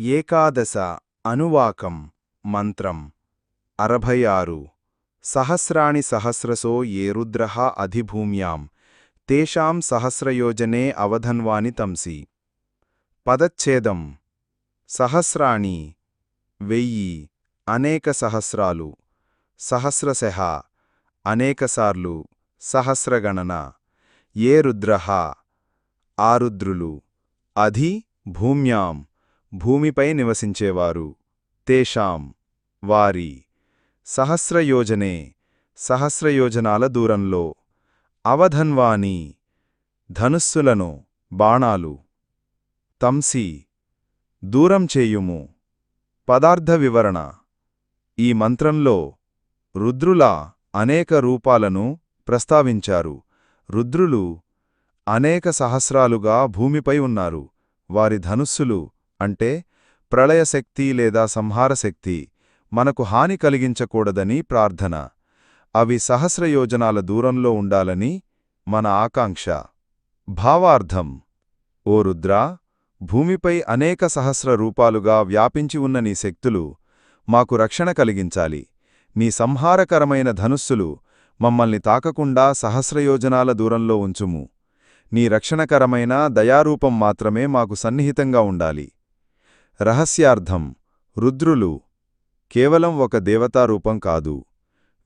ఏకాదశ అనువాకం మంత్రం అరభై ఆరు సహస్రాణి సహస్రసో ఏ రుద్ర అధిభూమ్యాం. తేషాం సహస్రయోజనే అవధన్వాని తంసి. పదచ్ఛేదం సహస్రాణి వెయ్యి అనేక సహస్రాలు. సహస్రశః అనేకసార్లు సహస్రగణన. ఏ రుద్ర ఆరుద్రులు. అధి భూమ్యాం. భూమిపై నివసించేవారు. తేషాం వారి సహస్రయోజనే సహస్రయోజనాల దూరంలో అవధన్వాని ధనుస్సులను బాణాలు తంసి దూరం చేయుము. పదార్థ వివరణ ఈ మంత్రంలో రుద్రుల అనేక రూపాలను ప్రస్తావించారు. రుద్రులు అనేక సహస్రాలుగా భూమిపై ఉన్నారు. వారి ధనుస్సులు అంటే ప్రళయశక్తి లేదా సంహారశక్తి మనకు హాని కలిగించకూడదని ప్రార్థన. అవి సహస్రయోజనాల దూరంలో ఉండాలని మన ఆకాంక్ష. భావార్థం. ఓ రుద్రా భూమిపై అనేక సహస్ర రూపాలుగా వ్యాపించి ఉన్న నీ శక్తులు మాకు రక్షణ కలిగించాలి. నీ సంహారకరమైన ధనుస్సులు మమ్మల్ని తాకకుండా సహస్రయోజనాల దూరంలో ఉంచుము. నీ రక్షణకరమైన దయారూపం మాత్రమే మాకు సన్నిహితంగా ఉండాలి. రహస్యార్థం. రుద్రులు కేవలం ఒక దేవతారూపం కాదు.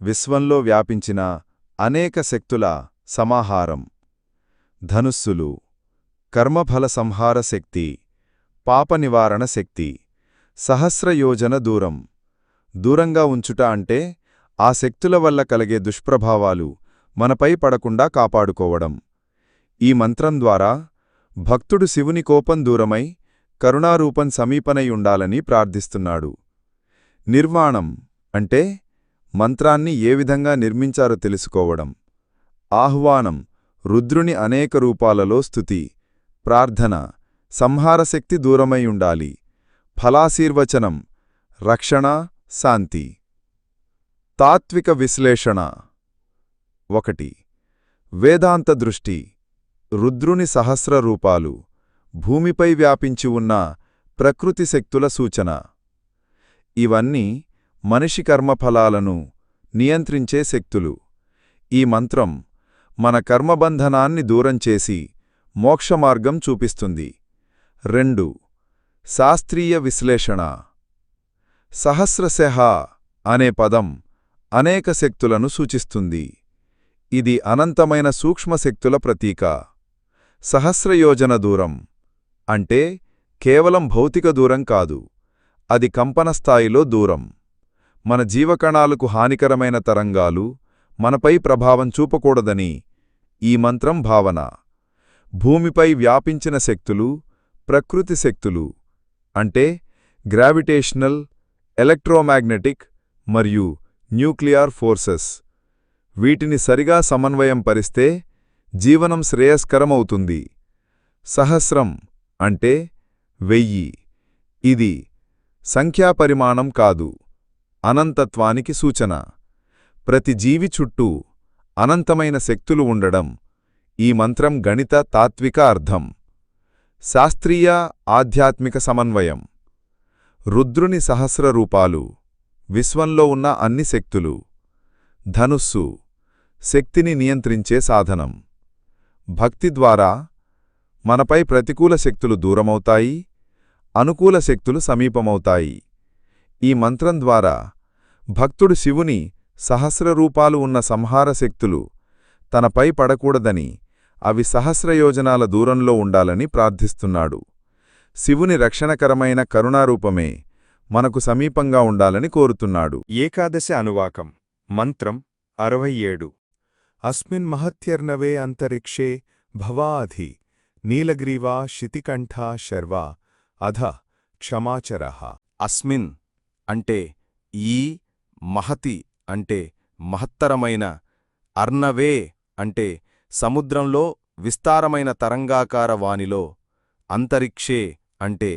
విశ్వంలో వ్యాపించిన అనేక శక్తుల సమాహారం. ధనుస్సులు కర్మఫల సంహార శక్తి పాప నివారణ శక్తి సహస్రయోజన దూరం. దూరంగా ఉంచుట అంటే ఆ శక్తుల వల్ల కలిగే దుష్ప్రభావాలు మనపై పడకుండా కాపాడుకోవడం. ఈ మంత్రం ద్వారా భక్తుడు శివుని కోపం దూరమై కరుణారూపం సమీపనై ఉండాలని ప్రార్థిస్తున్నాడు. నిర్వాణం అంటే మంత్రాన్ని ఏ విధంగా నిర్మించారో తెలుసుకోవడం. ఆహ్వానం రుద్రుని అనేక రూపాలలో స్థుతి ప్రార్థన సంహారశక్తి దూరమై ఉండాలి. ఫలాశీర్వచనం రక్షణ శాంతి. తాత్విక విశ్లేషణ ఒకటి. వేదాంత దృష్టి రుద్రుని సహస్ర రూపాలు భూమిపై వ్యాపించి ఉన్న ప్రకృతి శక్తుల సూచన. ఇవన్నీ మనిషి కర్మఫలాలను నియంత్రించే శక్తులు. ఈ మంత్రం మన కర్మబంధనాన్ని దూరం చేసి మోక్షమార్గం చూపిస్తుంది. రెండు. శాస్త్రీయ విశ్లేషణ. సహస్రశహ అనే పదం అనేక శక్తులను సూచిస్తుంది. ఇది అనంతమైన సూక్ష్మశక్తుల ప్రతీక. సహస్రయోజన దూరం. అంటే కేవలం భౌతిక దూరం కాదు అది కంపన స్థాయిలో దూరం. మన జీవకణాలకు హానికరమైన తరంగాలు మనపై ప్రభావం చూపకూడదని ఈ మంత్రం భావన. భూమిపై వ్యాపించిన శక్తులు ప్రకృతి శక్తులు అంటే గ్రావిటేషనల్ ఎలక్ట్రోమాగ్నెటిక్ మరియు న్యూక్లియర్ ఫోర్సెస్. వీటిని సరిగా సమన్వయం పరిస్తే జీవనం శ్రేయస్కరమవుతుంది. సహస్రం అంటే వెయ్యి. ఇది సంఖ్యాపరిమాణం కాదు అనంతత్వానికి సూచన. ప్రతి జీవి చుట్టూ అనంతమైన శక్తులు ఉండడం ఈ మంత్రం గణిత తాత్విక అర్థం. శాస్త్రీయ ఆధ్యాత్మిక సమన్వయం. రుద్రుని సహస్ర రూపాలు విశ్వంలో ఉన్న అన్ని శక్తులు. ధనుస్సు శక్తిని నియంత్రించే సాధనం. భక్తి ద్వారా మనపై ప్రతికూల శక్తులు దూరమవుతాయి అనుకూల శక్తులు సమీపమవుతాయి. ఈ మంత్రం ద్వారా భక్తుడు శివుని సహస్రరూపాలు ఉన్న సంహార శక్తులు తనపై పడకూడదని అవి సహస్రయోజనాల దూరంలో ఉండాలని ప్రార్థిస్తున్నాడు. శివుని రక్షణకరమైన కరుణారూపమే మనకు సమీపంగా ఉండాలని కోరుతున్నాడు. ఏకాదశ అనువాకం మంత్రం అరవై ఏడు. అస్మిన్ మహత్యర్నవే అంతరిక్షే భవాధి నీలగ్రీవా శితికంఠ శర్వ అధ క్షమాచర. అస్మిన్ అంటే ఈ మహతి అంటే మహత్తరమైన అర్ణవే అంటే సముద్రంలో విస్తారమైన తరంగాకార వానిలో అంతరిక్షే అంటే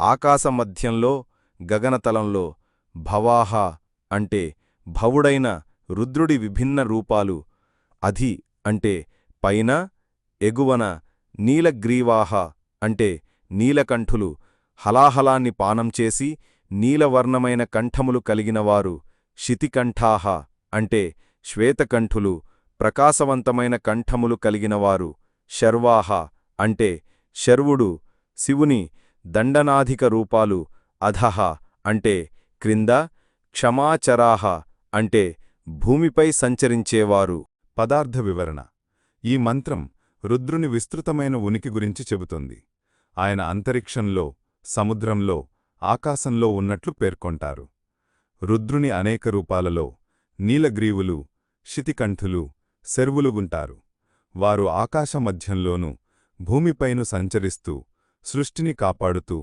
ఆకాశమధ్యంలో గగనతలంలో భవాహ అంటే భవుడైన రుద్రుడి విభిన్న రూపాలు అధి అంటే పైన ఎగువన నీలగ్రీవాహ అంటే నీలకంఠులు హలాహలాన్ని పానం చేసి నీలవర్ణమైన కంఠములు కలిగినవారు శితికంఠాహ అంటే శ్వేతకంఠులు ప్రకాశవంతమైన కంఠములు కలిగినవారు శర్వాహ అంటే శర్వుడు శివుని దండనాధిక రూపాలు అధహ అంటే క్రింద క్షమాచరాహ అంటే భూమిపై సంచరించేవారు. పదార్థ వివరణ. ఈ మంత్రం రుద్రుని విస్తృతమైన ఉనికి గురించి చెబుతుంది. ఆయన అంతరిక్షంలో సముద్రంలో ఆకాశంలో ఉన్నట్లు పేర్కొంటారు. రుద్రుని అనేక రూపాలలో నీలగ్రీవులు శితికంఠులు శర్వులుగుంటారు వారు ఆకాశమధ్యంలోనూ భూమిపైను సంచరిస్తూ సృష్టిని కాపాడుతూ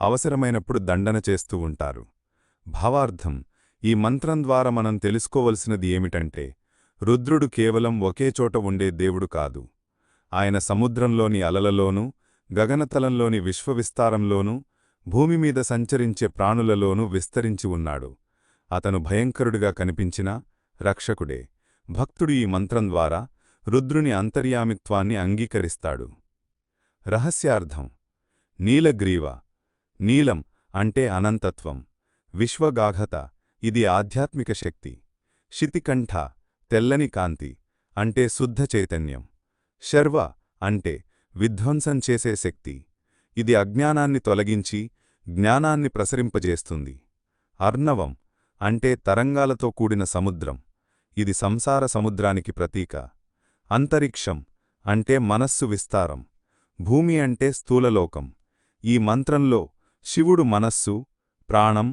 అవసరమైనప్పుడు దండన చేస్తూ ఉంటారు. భావార్థం ఈ మంత్రం ద్వారా మనం తెలుసుకోవలసినది ఏమిటంటే రుద్రుడు కేవలం ఒకే చోట ఉండే దేవుడు కాదు. ఆయన సముద్రంలోని అలలలోనూ గగనతలంలోని విశ్వవిస్తారంలోనూ భూమిమీద సంచరించే ప్రాణులలోనూ విస్తరించి ఉన్నాడు. అతను భయంకరుడిగా కనిపించినా రక్షకుడే. భక్తుడు ఈ మంత్రం ద్వారా రుద్రుని అంతర్యామిత్వాన్ని అంగీకరిస్తాడు. రహస్యార్థం. నీలగ్రీవ. నీలం అంటే అనంతత్వం. విశ్వగాఘత. ఇది ఆధ్యాత్మిక శక్తి. శితికంఠ. తెల్లని కాంతి. అంటే శుద్ధ చైతన్యం. శర్వ అంటే విధ్వంసం చేసే శక్తి. ఇది అజ్ఞానాన్ని తొలగించి జ్ఞానాన్ని ప్రసరింపజేస్తుంది. అర్ణవం అంటే తరంగాలతో కూడిన సముద్రం. ఇది సంసార సముద్రానికి ప్రతీక. అంతరిక్షం అంటే మనస్సు విస్తారం. భూమి అంటే స్థూలలోకం. ఈ మంత్రంలో శివుడు మనస్సు ప్రాణం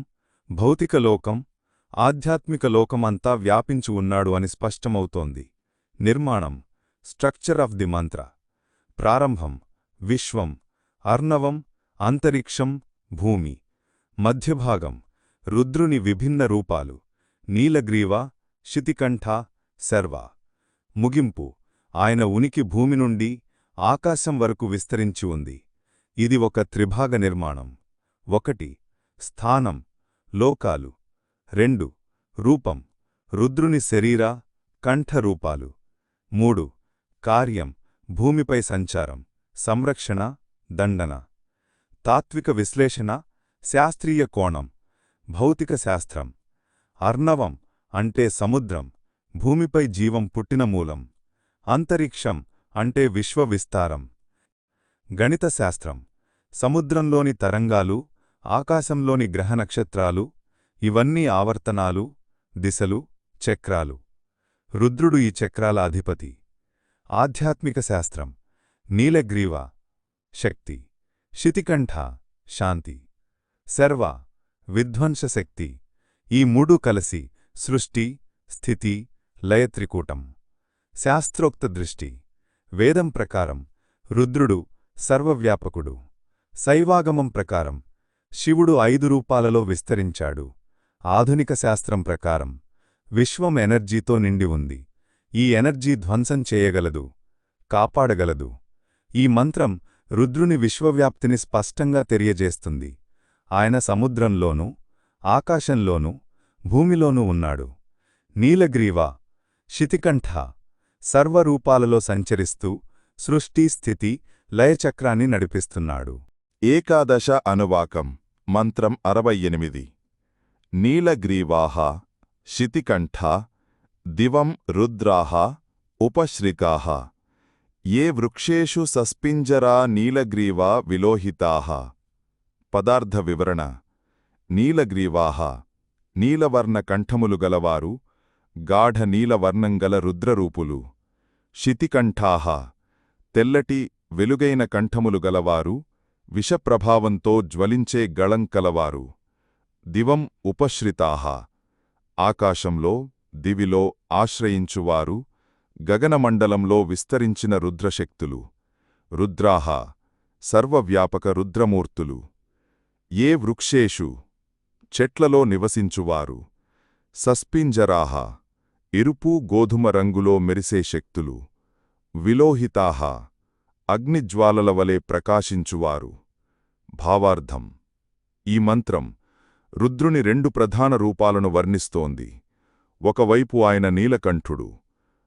భౌతికలోకం ఆధ్యాత్మిక లోకమంతా వ్యాపించి ఉన్నాడు అని స్పష్టమవుతోంది. నిర్మాణం స్ట్రక్చర్ ఆఫ్ ది మంత్ర. ప్రారంభం విశ్వం అర్ణవం అంతరిక్షం భూమి. మధ్యభాగం రుద్రుని విభిన్న రూపాలు. నీలగ్రీవ శితికంఠ శర్వ. ముగింపు ఆయన ఉనికి భూమి నుండి ఆకాశం వరకు విస్తరించి ఉంది. ఇది ఒక త్రిభాగ నిర్మాణం. ఒకటి స్థానం లోకాలు. రెండు రూపం రుద్రుని శరీర కంఠ రూపాలు మూడు కార్యం భూమిపై సంచారం సంరక్షణ దండన. తాత్విక విశ్లేషణ శాస్త్రీయ కోణం భౌతిక శాస్త్రం. అర్ణవం అంటే సముద్రం భూమిపై జీవం పుట్టిన మూలం. అంతరిక్షం అంటే విశ్వ విస్తారం. గణిత శాస్త్రం సముద్రంలోని తరంగాలు ఆకాశంలోని గ్రహ నక్షత్రాలు ఇవన్నీ ఆవర్తనాలు దిశలు చక్రాలు. రుద్రుడు ఈ చక్రాల అధిపతి. ఆధ్యాత్మిక శాస్త్రం. నీలగ్రీవ. శక్తి. శితికంఠ. శాంతి. శర్వ విధ్వంసశక్తి ఈ మూడు కలిసి సృష్టి స్థితి లయత్రికూటం. శాస్త్రోక్త దృష్టి. వేదం ప్రకారం రుద్రుడు సర్వవ్యాపకుడు. శైవాగమం ప్రకారం శివుడు ఐదు రూపాలలో విస్తరించాడు. ఆధునిక శాస్త్రం ప్రకారం విశ్వం ఎనర్జీతో నిండి ఉంది. ఈ ఎనర్జీ ధ్వంసం చేయగలదు కాపాడగలదు. ఈ మంత్రం రుద్రుని విశ్వవ్యాప్తిని స్పష్టంగా తెలియజేస్తుంది. ఆయన సముద్రంలోనూ ఆకాశంలోనూ భూమిలోనూ ఉన్నాడు. నీలగ్రీవ శితికంఠ సర్వరూపాలలో సంచరిస్తూ సృష్టి స్థితి లయచక్రాన్ని నడిపిస్తున్నాడు. ఏకాదశ అనువాకం మంత్రం అరవై ఎనిమిది. నీలగ్రీవాహ శితికంఠ దివం రుద్రాహ ఉపశ్రికాః ఏ వృక్షేషు సస్పింజరా నీలగ్రీవా విలోహితాః పదార్థ వివరణ. నీలగ్రీవాహ నీలవర్ణ కంఠములు గలవారు గాఢ నీలవర్ణంగల రుద్రరూపులు. శితికంఠాహ తెల్లటి వెలుగైన కంఠములు గలవారు విషప్రభావంతో జ్వలించే గళం కలవారు. దివం ఉపశ్రితాహ ఆకాశంలో దివిలో ఆశ్రయించువారు గగనమండలంలో విస్తరించిన రుద్రశక్తులు. రుద్రాహ సర్వవ్యాపక రుద్రమూర్తులు. ఏ వృక్షేషు చెట్లలో నివసించువారు. సస్పింజరాహ ఇరుపు గోధుమ రంగులో మెరిసే శక్తులు. విలోహితాహ అగ్నిజ్వాలల వలె ప్రకాశించువారు. భావార్థం. ఈ మంత్రం రుద్రుని రెండు ప్రధాన రూపాలను వర్ణిస్తోంది. ఒకవైపు ఆయన నీలకంఠుడు.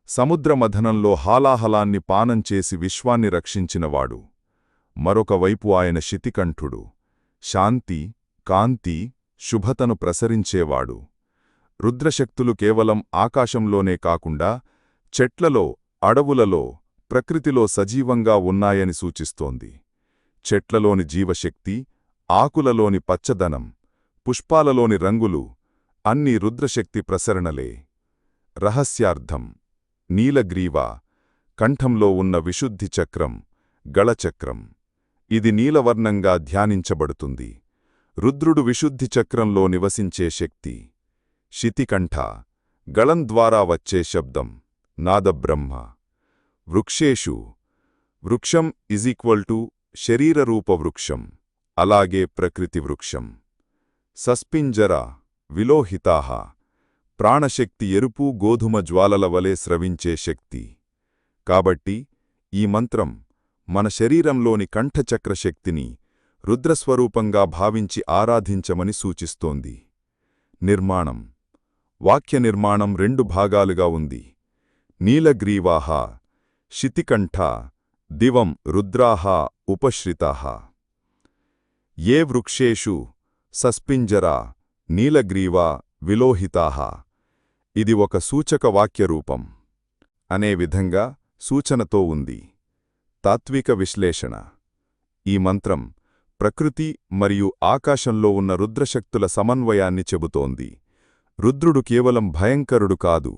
సముద్రమథనంలో హాలాహలాన్ని పానం చేసి విశ్వాన్ని రక్షించినవాడు. మరొకవైపు ఆయన శితికంఠుడు. శాంతి కాంతి శుభతను ప్రసరించేవాడు. రుద్రశక్తులు కేవలం ఆకాశంలోనే కాకుండా చెట్లలో అడవులలో ప్రకృతిలో సజీవంగా ఉన్నాయని సూచిస్తోంది. చెట్లలోని జీవశక్తి ఆకులలోని పచ్చదనం పుష్పాలలోని రంగులు అన్ని రుద్రశక్తి ప్రసరణలే. రహస్యార్థం. నీలగ్రీవ. కంఠంలో ఉన్న విశుద్ధి చక్రం. గళచక్రం. ఇది నీలవర్ణంగా ధ్యానించబడుతుంది. రుద్రుడు విశుద్ధి చక్రంలో నివసించే శక్తి. శితికంఠ. గళం ద్వారా వచ్చే శబ్దం. నాదబ్రహ్మ. వృక్షేషు. వృక్షం ఇజీక్వల్ టు శరీరరూప వృక్షం. అలాగే ప్రకృతి వృక్షం. సస్పింజర. విలోహితాహ ప్రాణశక్తి ఎరుపు గోధుమ జ్వాలల వలె స్రవించే శక్తి. కాబట్టి ఈ మంత్రం మన శరీరంలోని కంఠచక్రశక్తిని రుద్రస్వరూపంగా భావించి ఆరాధించమని సూచిస్తోంది. నిర్మాణం. వాక్య నిర్మాణం రెండు భాగాలుగా ఉంది. నీలగ్రీవాహ శితికంఠ దివం రుద్రాహ ఉపశ్రితాహ. ఏ వృక్షేషు సస్పింజరా నీలగ్రీవా విలోహితాహా ఇది ఒక సూచక వాక్యరూపం. అనే విధంగా సూచనతో ఉంది. తాత్విక విశ్లేషణ. ఈ మంత్రం ప్రకృతి మరియు ఆకాశంలో ఉన్న రుద్రశక్తుల సమన్వయాన్ని చెబుతోంది. రుద్రుడు కేవలం భయంకరుడు కాదు.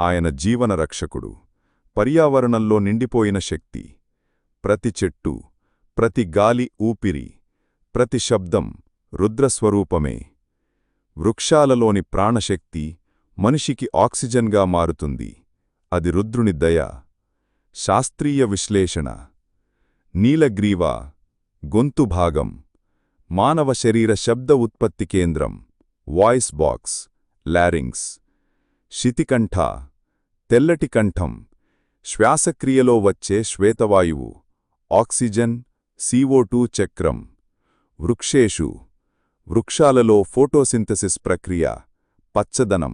ఆయన జీవన రక్షకుడు. పర్యావరణంలో నిండిపోయిన శక్తి. ప్రతి చెట్టు ప్రతి గాలి ఊపిరి ప్రతి శబ్దం రుద్రస్వరూపమే. వృక్షాలలోని ప్రాణశక్తి మనిషికి ఆక్సిజన్గా మారుతుంది. అది రుద్రుని దయ. శాస్త్రీయ విశ్లేషణ. నీలగ్రీవ. గొంతు భాగం. మానవ శరీర శబ్ద ఉత్పత్తి కేంద్రం. Voice box. లారింగ్స్. శితికంఠ. తెల్లటి కంఠం. శ్వాసక్రియలో వచ్చే శ్వేతవాయువు. ఆక్సిజన్. CO2 చక్రం. వృక్షేషు. వృక్షాలలో ఫోటోసింథసిస్ ప్రక్రియ పచ్చదనం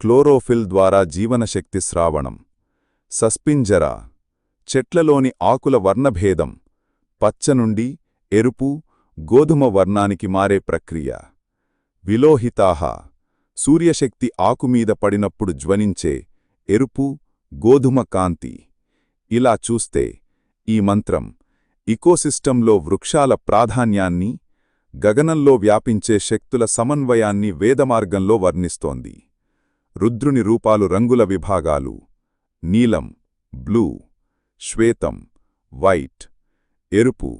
క్లోరోఫిల్ ద్వారా జీవనశక్తి స్రావణం సస్పింజర చెట్లలోని ఆకుల వర్ణభేదం పచ్చ నుండి ఎరుపు గోధుమ వర్ణానికి మారే ప్రక్రియ. విలోహితాహ సూర్యశక్తి ఆకుమీద పడినప్పుడు జ్వనించే ఎరుపు గోధుమ కాంతి. ఇలా చూస్తే ఈ మంత్రం ఇకోసిస్టంలో వృక్షాల ప్రాధాన్యాన్ని గగనంలో వ్యాపించే శక్తుల సమన్వయాన్ని వేదమార్గంలో వర్ణిస్తోంది. రుద్రుని రూపాలు రంగుల విభాగాలు. నీలం బ్లూ శ్వేతం వైట్ ఎరుపు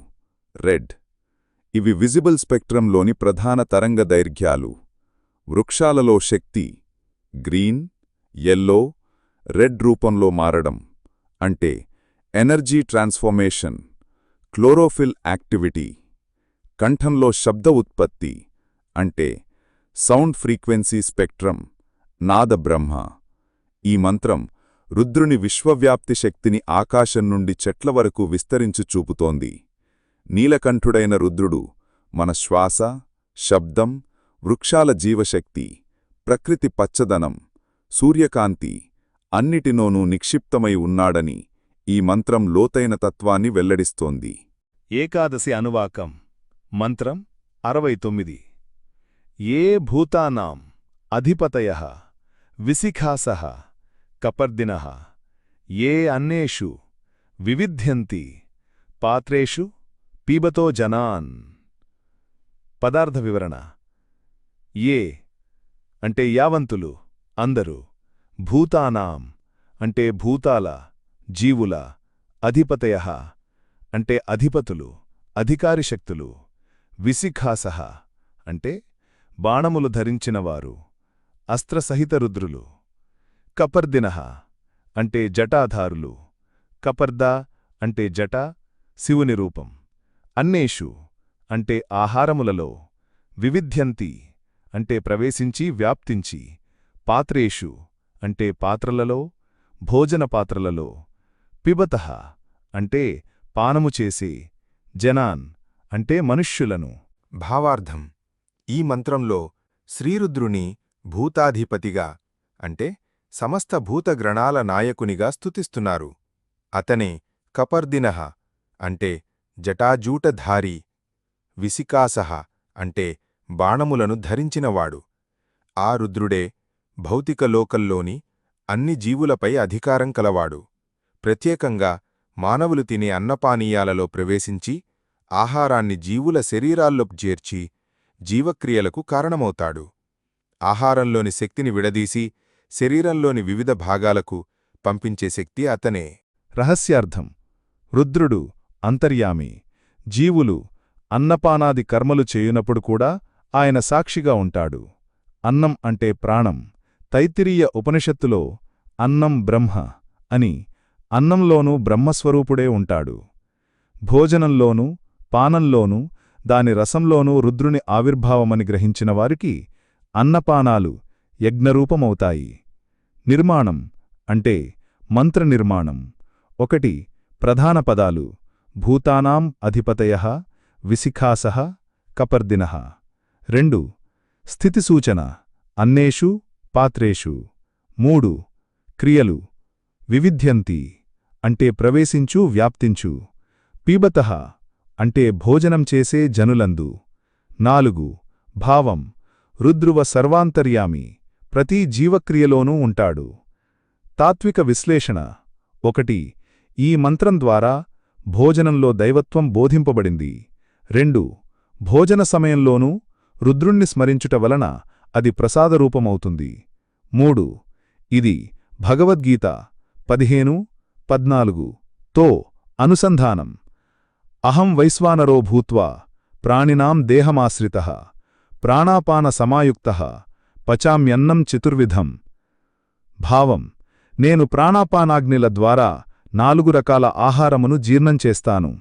రెడ్. ఇవి విజిబుల్ స్పెక్ట్రంలోని ప్రధాన తరంగ దైర్ఘ్యాలు. వృక్షాలలో శక్తి గ్రీన్ ఎల్లో రెడ్ రూపంలో మారడం. అంటే ఎనర్జీ ట్రాన్స్ఫార్మేషన్ క్లోరోఫిల్ యాక్టివిటీ. కంఠంలో శబ్ద ఉత్పత్తి అంటే సౌండ్ ఫ్రీక్వెన్సీ స్పెక్ట్రం నాదబ్రహ్మ ఈ మంత్రం రుద్రుని విశ్వవ్యాప్తి శక్తిని ఆకాశం నుండి చెట్ల వరకు విస్తరించు చూపుతోంది. నీలకంఠుడైన రుద్రుడు మన శ్వాస శబ్దం వృక్షాల జీవశక్తి ప్రకృతి పచ్చదనం సూర్యకాంతి అన్నిటినోనూ నిక్షిప్తమై ఉన్నాడని ఈ మంత్రం లోతైన తత్వాన్ని వెల్లడిస్తోంది. ఏకాదశి అనువాకం. మంత్రం అరవై తొమ్మిది ఏ భూతానాం అధిపతయ విశిఖాస కపర్దిన? ఏ అన్నేషు వివిధ్యంతి పాత్రేషు పీబతో జనాన్? పదార్థ వివరణ. ఏ అంటే యావంతులు అందరూ. భూతానాం అంటే భూతాల జీవుల అధిపతయ అంటే అధిపతులు అధికారి శక్తులు విసిఖాసహ అంటే బాణములు ధరించినవారు అస్త్రసహిత రుద్రులు. కపర్దిన అంటే జటాధారులు. కపర్ద అంటే జట శివుని రూపం. అన్నేషు అంటే ఆహారములలో వివిధ్యంతి అంటే ప్రవేశించి వ్యాప్తించి. పాత్రేషు అంటే పాత్రలలో భోజన పాత్రలలో. పిబత అంటే పానము చేసే జనాన్ అంటే మనుష్యులను. భావార్థం. ఈ మంత్రంలో శ్రీరుద్రుని భూతాధిపతిగా అంటే సమస్త భూతగ్రణాల నాయకునిగా స్తుతిస్తున్నారు. అతనే కపర్దినః అంటే జటాజూటధారి విసికాసహ అంటే బాణములను ధరించినవాడు. ఆ రుద్రుడే భౌతికలోకల్లోని అన్ని జీవులపై అధికారం కలవాడు. ప్రత్యేకంగా మానవులు తినే అన్నపానీయాలలో ప్రవేశించి ఆహారాన్ని జీవుల శరీరాల్లో చేర్చి జీవక్రియలకు కారణమవుతాడు. ఆహారంలోని శక్తిని విడదీసి శరీరంలోని వివిధ భాగాలకు పంపించే శక్తి అతనే. రహస్యార్థం. రుద్రుడు అంతర్యామి. జీవులు అన్నపానాది కర్మలు చేయునప్పుడు కూడా ఆయన సాక్షిగా ఉంటాడు. అన్నం అంటే ప్రాణం. తైత్తిరీయ ఉపనిషత్తులో అన్నం బ్రహ్మ అని అన్నంలోనూ బ్రహ్మస్వరూపుడే ఉంటాడు. భోజనంలోనూ పానంలోనూ దాని రసంలోనూ రుద్రుని ఆవిర్భావమని గ్రహించిన వారికి అన్నపానాలు యజ్ఞరూపమవుతాయి. నిర్మాణం అంటే మంత్ర నిర్మాణం ఒకటి ప్రధాన పదాలు భూతానాం అధిపతయ విసిఖాస కపర్దిన. రెండు స్థితిసూచన అన్నేషు పాత్రేషు. మూడు క్రియలు వివిధ్యంతి అంటే ప్రవేశించు వ్యాప్తించు. పీబత అంటే భోజనం చేసే జనులందు. నాలుగు భావం రుద్రువ సర్వాంతర్యామి ప్రతి జీవక్రియలోనూ ఉంటాడు. తాత్విక విశ్లేషణ ఒకటి ఈ మంత్రం ద్వారా భోజనంలో దైవత్వం బోధింపబడింది. రెండు భోజన సమయంలోనూ రుద్రుణ్ణి స్మరించుట వలన అది ప్రసాదరూపమవుతుంది మూడు ఇది భగవద్గీత పదిహేను పద్నాలుగు తో అనుసంధానం. అహం వైశ్వానరో భూత్వా ప్రాణినాం దేహమాశ్రిత ప్రాణాపాన సమాయుక్త పచామ్యన్నం చతుర్విధం. భావం నేను ప్రాణాపానాగ్నిల ద్వారా నాలుగు రకాల ఆహారమును జీర్ణం చేస్తాను.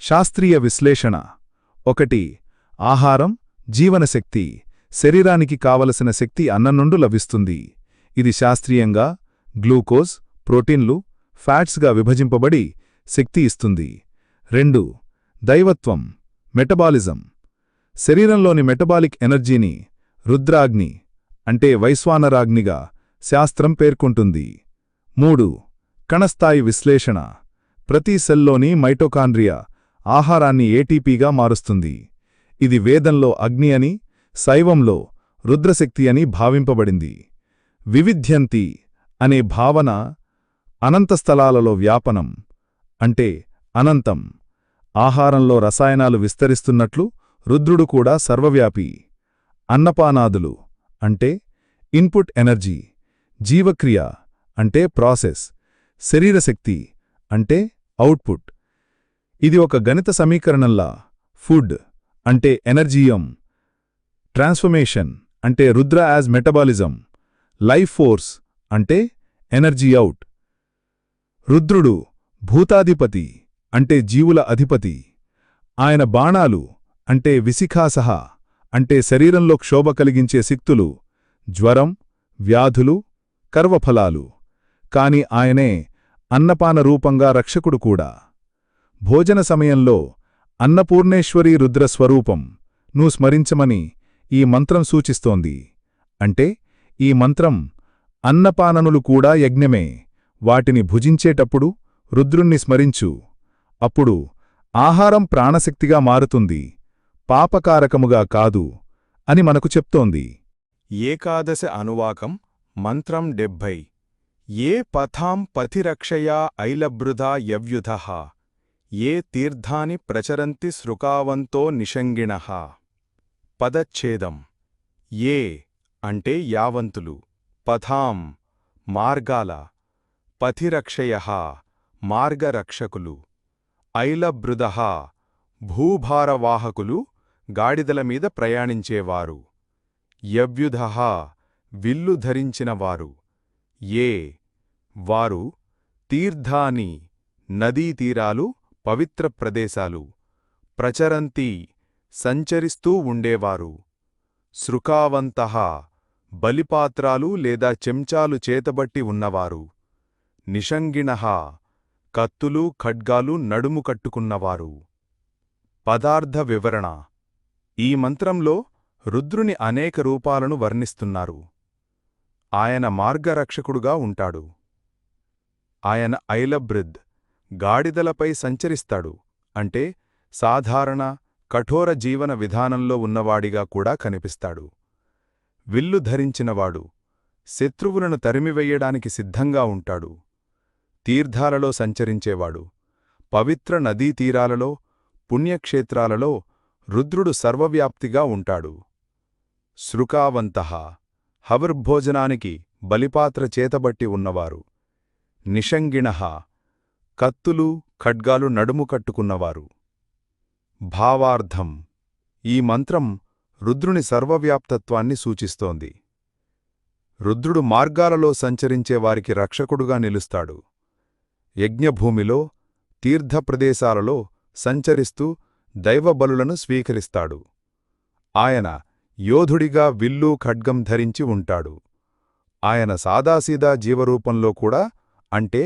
శాస్త్రీయ విశ్లేషణ ఒకటి ఆహారం జీవనశక్తి శరీరానికి కావలసిన శక్తి అన్నం నుండి లభిస్తుంది. ఇది శాస్త్రీయంగా గ్లూకోజ్ ప్రోటీన్లు ఫ్యాట్స్గా విభజింపబడి శక్తి ఇస్తుంది. రెండు దైవత్వం మెటబాలిజం. శరీరంలోని మెటబాలిక్ ఎనర్జీని రుద్రాగ్ని అంటే వైశ్వానరాగ్నిగా శాస్త్రం పేర్కొంటుంది. మూడు కణస్థాయి విశ్లేషణ. ప్రతి సెల్లోని మైటోకాండ్రియా ఆహారాన్ని ఏటీపీగా మారుస్తుంది. ఇది వేదంలో అగ్ని అని శైవంలో రుద్రశక్తి అని భావింపబడింది. వివిధ్యంతి అనే భావన అనంతస్థలాలలో వ్యాపనం అంటే అనంతం. ఆహారంలో రసాయనాలు విస్తరిస్తున్నట్లు రుద్రుడు కూడా సర్వవ్యాపి. అన్నపానాదులు అంటే ఇన్పుట్ ఎనర్జీ జీవక్రియ అంటే ప్రాసెస్ శరీరశక్తి అంటే అవుట్పుట్. ఇది ఒక గణిత సమీకరణంలా ఫుడ్ అంటే ఎనర్జీయం ట్రాన్స్ఫర్మేషన్ అంటే Rudra as metabolism life force అంటే ఎనర్జీ అవుట్. రుద్రుడు భూతాధిపతి. అంటే జీవుల అధిపతి. ఆయన బాణాలు అంటే విసిఖాసహ అంటే శరీరంలో క్షోభ కలిగించే శక్తులు జ్వరం వ్యాధులు కర్వఫలాలు. కాని ఆయనే అన్నపాన రూపంగా రక్షకుడు కూడా. భోజన సమయంలో అన్నపూర్ణేశ్వరీ రుద్రస్వరూపం ను స్మరించమని ఈ మంత్రం సూచిస్తోంది. అంటే ఈ మంత్రం అన్నపాననులు కూడా యజ్ఞమే. వాటిని భుజించేటప్పుడు రుద్రుణ్ణి స్మరించు. అప్పుడు ఆహారం ప్రాణశక్తిగా మారుతుంది పాపకారకముగా కాదు అని మనకు చెప్తోంది. ఏకాదశ అనువాకం మంత్రం డెబ్భై. ఏ పథాం పథిరక్షయా ఐలభృధా యవ్యుధ. ఏ తీర్థాని ప్రచరంతి శృకావంతో నిషంగిణ పదచ్ఛేదం. ఏ అంటే యావంతులు. పథాం మార్గాల. పథిరక్షయ మార్గరక్షకులు. ఐలబృదహ భూభారవాహకులు గాడిదల మీద ప్రయాణించేవారు. యవ్యుధ విల్లు ధరించినవారు. ఏ. వారు తీర్థాని నదీతీరాలు పవిత్ర ప్రదేశాలు. ప్రచరంతి సంచరిస్తూ ఉండేవారు. శృకావంత బలిపాత్రాలు లేదా చెంచాలు చేతబట్టి ఉన్నవారు. నిషంగిణ కత్తులు ఖడ్గాలు నడుము కట్టుకున్నవారు. పదార్థ వివరణ. ఈ మంత్రంలో రుద్రుని అనేక రూపాలను వర్ణిస్తున్నారు. ఆయన మార్గరక్షకుడుగా ఉంటాడు. ఆయన ఐలబ్రిద్ గాడిదలపై సంచరిస్తాడు. అంటే సాధారణ కఠోర జీవన విధానంలో ఉన్నవాడిగా కూడా కనిపిస్తాడు. విల్లు ధరించినవాడు శత్రువులను తరిమివెయ్యడానికి సిద్ధంగా ఉంటాడు. తీర్థాలలో సంచరించేవాడు. పవిత్ర నదీ తీరాలలో పుణ్యక్షేత్రాలలో రుద్రుడు సర్వవ్యాప్తిగా ఉంటాడు. శృకావంత హవిర్భోజనానికి బలిపాత్ర చేతబట్టి ఉన్నవారు. నిషంగిణ కత్తులు ఖడ్గాలు నడుము కట్టుకున్నవారు. భావార్థం ఈ మంత్రం రుద్రుని సర్వవ్యాప్తత్వాన్ని సూచిస్తోంది. రుద్రుడు మార్గాలలో సంచరించేవారికి రక్షకుడుగా నిలుస్తాడు. యజ్ఞభూమిలో తీర్థప్రదేశాలలో సంచరిస్తూ దైవబలులను స్వీకరిస్తాడు. ఆయన యోధుడిగా విల్లు ఖడ్గం ధరించి ఉంటాడు. ఆయన సాదాసీదా జీవరూపంలో కూడా అంటే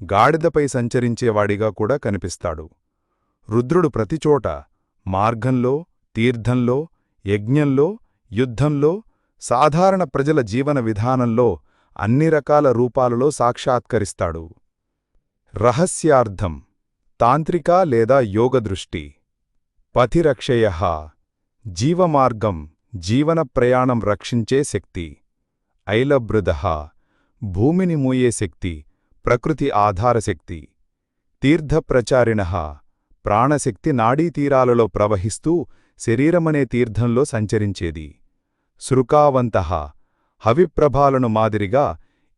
గాడిదపై సంచరించేవాడిగా కూడా కనిపిస్తాడు. రుద్రుడు ప్రతిచోట మార్గంలో తీర్థంలో యజ్ఞంలో యుద్ధంలో సాధారణ ప్రజల జీవన విధానంలో అన్ని రకాల రూపాలలో సాక్షాత్కరిస్తాడు. రహస్యార్థం తాంత్రిక లేదా యోగదృష్టి. పథిరక్షయ జీవమార్గం జీవన ప్రయాణం రక్షించే శక్తి. ఐలభృద భూమిని మూయే శక్తి ప్రకృతి ఆధారశక్తి తీర్థప్రచారిణ ప్రాణశక్తి నాడీతీరాలలో ప్రవహిస్తూ శరీరమనే తీర్థంలో సంచరించేది. శృకావంత హవిప్రభాలను మాదిరిగా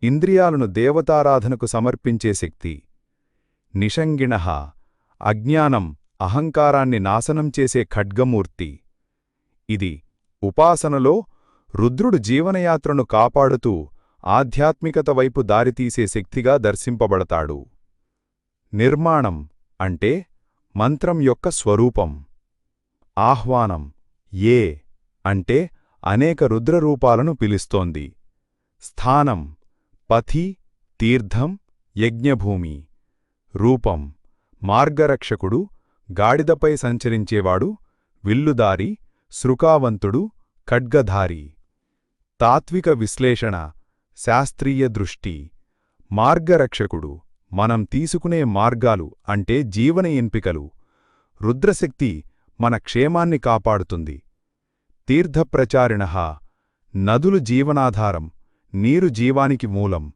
ఇంద్రియాలను దేవతారాధనకు సమర్పించే శక్తి. నిషంగిణ అజ్ఞానం అహంకారాన్ని నాశనం చేసే ఖడ్గమూర్తి. ఇది ఉపాసనలో రుద్రుడు జీవనయాత్రను కాపాడుతూ ఆధ్యాత్మికత వైపు దారితీసే శక్తిగా దర్శింపబడతాడు. నిర్మాణం అంటే మంత్రం యొక్క స్వరూపం. ఆహ్వానం ఏ అంటే అనేక రుద్రరూపాలను పిలుస్తోంది. స్థానం పథి తీర్థం యజ్ఞభూమి. రూపం. మార్గరక్షకుడు గాడిదపై సంచరించేవాడు విల్లుదారి శృకావంతుడు ఖడ్గధారి. తాత్విక విశ్లేషణ శాస్త్రీయ దృష్టి. మార్గరక్షకుడు మనం తీసుకునే మార్గాలు అంటే జీవన ఎంపికలు. రుద్రశక్తి మన క్షేమాన్ని కాపాడుతుంది. తీర్థప్రచారిణ నదులు జీవనాధారం నీరు జీవానికి మూలం.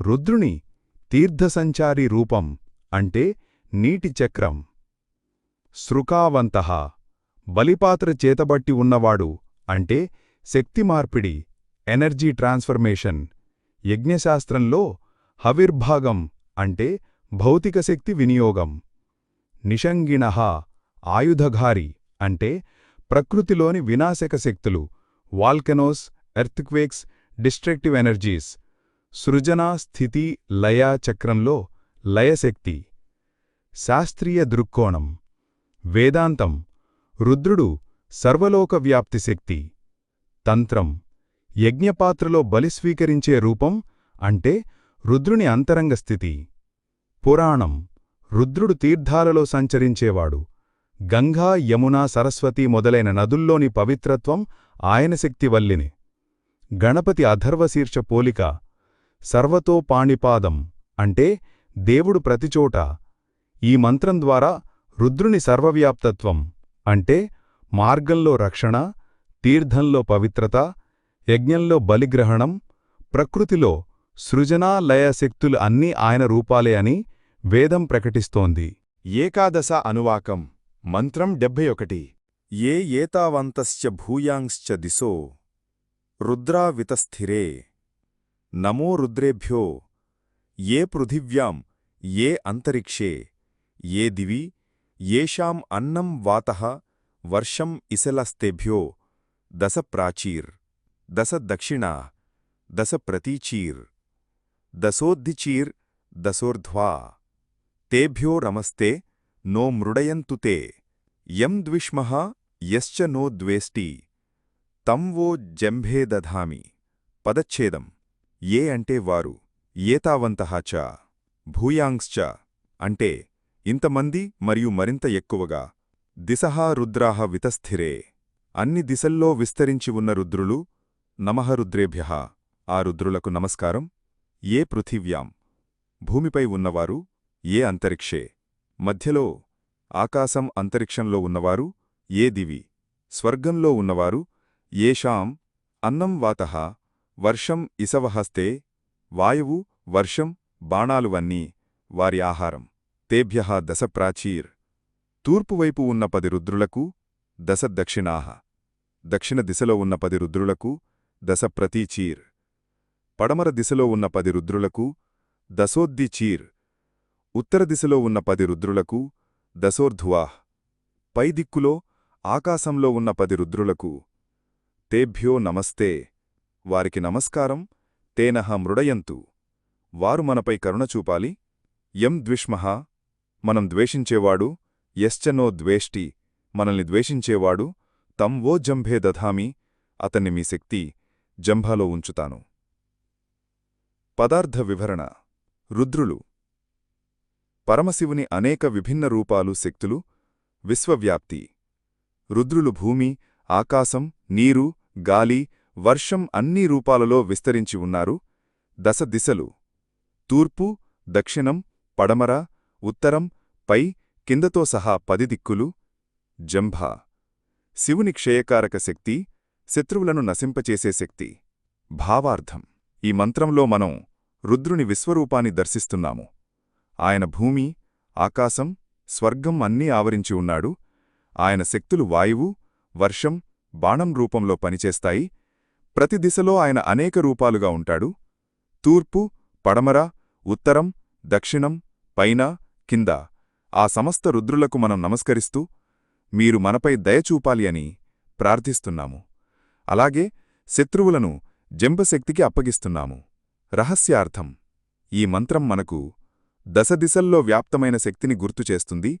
రుద్రుని తీర్థసంచారి రూపం అంటే నీటి చక్రం. శృకావంత బలిపాత్ర చేతబట్టి ఉన్నవాడు అంటే శక్తి మార్పిడి ఎనర్జీ ట్రాన్స్ఫర్మేషన్ యజ్ఞశాస్త్రంలో హవిర్భాగం అంటే భౌతిక శక్తి వినియోగం. నిషంగిణ ఆయుధఘారి అంటే ప్రకృతిలోని వినాశక శక్తులు వాల్కెనోస్ ఎర్త్క్వేక్స్ డిస్ట్రక్టివ్ ఎనర్జీస్. సృజన స్థితి లయ చక్రంలో లయశక్తి శాస్త్రీయ దృక్కోణం. వేదాంతం. రుద్రుడు సర్వలోక వ్యాప్తి శక్తి. తంత్రం. యజ్ఞపాత్రలో బలి స్వీకరించే రూపం అంటే రుద్రుని అంతరంగ స్థితి. పురాణం. రుద్రుడు తీర్థాలలో సంచరించేవాడు. గంగా యమునా సరస్వతి మొదలైన నదుల్లోని పవిత్రత్వం ఆయన శక్తి వల్లిని గణపతి అధర్వశీర్ష పోలిక. సర్వతో పాణిపాదం అంటే దేవుడు ప్రతిచోట. ఈ మంత్రం ద్వారా రుద్రుని సర్వవ్యాప్తత్వం అంటే మార్గంలో రక్షణ తీర్థంలో పవిత్రత యజ్ఞంలో బలిగ్రహణం ప్రకృతిలో సృజనా లయశక్తులు అన్నీ ఆయన రూపాలే అని వేదం ప్రకటిస్తోంది. ఏకాదశ అనువాకం మంత్రం డెబ్భై ఒకటి. ఏ ఏతావంతశ్చ భూయాంశ్చ దిశో రుద్రావితస్థిరే నమో రుద్రేభ్యో ఏ పృథివ్యాం ఏ అంతరిక్షే ఏ దివి ఏషాం అన్నం వాతః వర్షం ఇసలస్తేభ్యో దశ ప్రాచీర్ దశ దక్షిణా దశ ప్రతీచీర్ దశోద్ధిచీర్ దశోర్ధ్వా తేభ్యో రమస్తే నో మృడయంతు తే యం ద్విష్మః యశ్చ నో ద్వేష్టి తం వో జంభే దధామి పదచ్ఛేదం ఏ అంటే వారు ఏతావంతః చ భూయాంశ్చ అంటే ఇంతమంది మరియు మరింత ఎక్కువగా దిశహా రుద్రాహ వితస్థిరే అన్ని దిశల్లో విస్తరించి ఉన్న రుద్రులు నమః రుద్రేభ్య. ఆ రుద్రులకు నమస్కారం. ఏ పృథివ్యాం? భూమిపై ఉన్నవారు ఏ అంతరిక్షే? మధ్యలో ఆకాశం అంతరిక్షంలో ఉన్నవారు ఏ దివి? స్వర్గంలో ఉన్నవారు ఏషాం అన్నం వాతః. వర్షం ఇసవహస్తే వాయువు వర్షం బాణాలువన్నీ వారి ఆహారం. తేభ్య దశ ప్రాచీర్. తూర్పువైపు ఉన్న పది రుద్రులకు దశ దక్షిణాహ దక్షిణ దిశలో ఉన్న పది రుద్రులకు దశ ప్రతీచీర్. పడమర దిశలో ఉన్న పది రుద్రులకు దశోద్దిచీర్ ఉత్తర దిశలో ఉన్న పది రుద్రులకు దశోర్ధువాహ్ పై దిక్కులో ఆకాశంలో ఉన్న పది రుద్రులకు తేభ్యో నమస్తే. వారికి నమస్కారం. తేనహ మృడయంతు. వారు మనపై కరుణ చూపాలి. యం ద్విష్మః మనం ద్వేషించేవాడు. ఎశ్చనో ద్వేష్టి. మనల్ని ద్వేషించేవాడు. తం ఓ జంభే దధామి. అతన్ని మీ శక్తి జంభాలో ఉంచుతాను. పదార్థ వివరణ. రుద్రులు. పరమశివుని అనేక విభిన్న రూపాలు శక్తులు. విశ్వవ్యాప్తి. రుద్రులు భూమి ఆకాశం నీరు గాలి వర్షం అన్ని రూపాలలో విస్తరించి ఉన్నారు. దశ దిశలు. తూర్పు దక్షిణం పడమర ఉత్తరం పై కిందతో సహా పది దిక్కులు. జంభ. శివుని క్షయకారక శక్తి శత్రువులను నశింపచేసే శక్తి. భావార్థం. ఈ మంత్రంలో మనం రుద్రుని విశ్వరూపాన్ని దర్శిస్తున్నాము. ఆయన భూమి ఆకాశం స్వర్గం అన్నీ ఆవరించి ఉన్నాడు. ఆయన శక్తులు వాయువు వర్షం బాణం రూపంలో పనిచేస్తాయి. ప్రతి దిశలో ఆయన అనేక రూపాలుగా ఉంటాడు. తూర్పు పడమర ఉత్తరం దక్షిణం పైన కింద. ఆ సమస్త రుద్రులకు మనం నమస్కరిస్తూ మీరు మనపై దయచూపాలి అని ప్రార్థిస్తున్నాము. అలాగే శత్రువులను జంబశక్తికి అప్పగిస్తున్నాము. రహస్యార్థం. ఈ మంత్రం మనకు దశ దిశల్లో వ్యాప్తమైన శక్తిని గుర్తుచేస్తుంది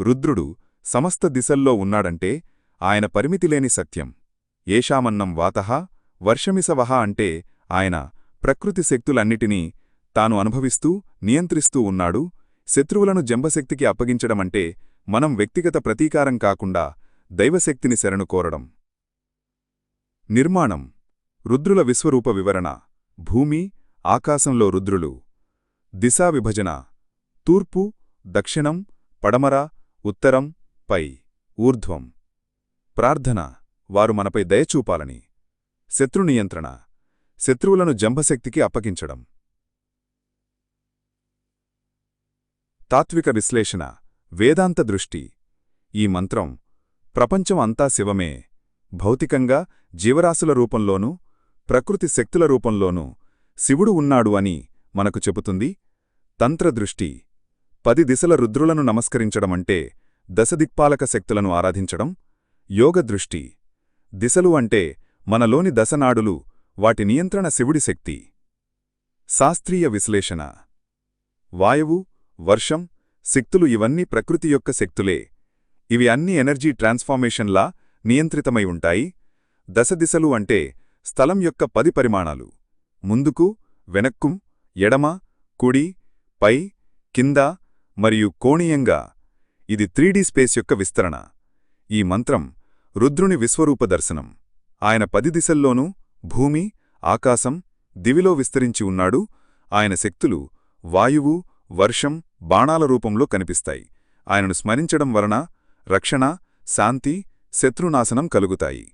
రుద్రుడు సమస్త దిశల్లో ఉన్నాడంటే ఆయన పరిమితిలేని సత్యం. ఏషామన్నం వాతః వర్షమిసవహ అంటే ఆయన ప్రకృతి శక్తులన్నిటినీ తాను అనుభవిస్తూ నియంత్రిస్తూ ఉన్నాడు. శత్రువులను జంబశక్తికి అప్పగించడమంటే మనం వ్యక్తిగత ప్రతీకారం కాకుండా దైవశక్తిని శరణు కోరడం నిర్మాణం. రుద్రుల విశ్వరూప వివరణ. భూమి ఆకాశంలో రుద్రులు. దిశా విభజన. తూర్పు దక్షిణం పడమర ఉత్తరం పై. ఊర్ధ్వం. ప్రార్థన. వారు మనపై దయచూపాలని. శత్రు నియంత్రణ శత్రువులను జంభశక్తికి అప్పగించడం. తాత్విక విశ్లేషణ వేదాంత దృష్టి. ఈ మంత్రం ప్రపంచం అంతా శివమే భౌతికంగా జీవరాశుల రూపంలోనూ ప్రకృతి శక్తుల రూపంలోనూ శివుడు ఉన్నాడు అని మనకు చెబుతుంది. తంత్రదృష్టి పది దిశల రుద్రులను నమస్కరించడమంటే దశదిక్పాలక శక్తులను ఆరాధించడం. యోగదృష్టి దిశలు అంటే మనలోని దశనాడులు వాటి నియంత్రణ శివుడి శక్తి. శాస్త్రీయ విశ్లేషణ. వాయువు వర్షం శక్తులు ఇవన్నీ ప్రకృతి యొక్క శక్తులే. ఇవి అన్ని ఎనర్జీ ట్రాన్స్ఫార్మేషన్లా నియంత్రితమై ఉంటాయి. దశదిశలు అంటే స్థలం యొక్క పది పరిమాణాలు. ముందుకు వెనక్కుం ఎడమ కుడి పై కింద మరియు కోణీయంగా. ఇది త్రీడీ స్పేస్ యొక్క విస్తరణ. ఈ మంత్రం రుద్రుని విశ్వరూప దర్శనం. ఆయన పది దిశల్లోనూ భూమి ఆకాశం దివిలో విస్తరించి ఉన్నాడు. ఆయన శక్తులు వాయువు వర్షం బాణాల రూపంలో కనిపిస్తాయి. ఆయనను స్మరించడం వలన రక్షణ శాంతి శత్రునాశనం కలుగుతాయి.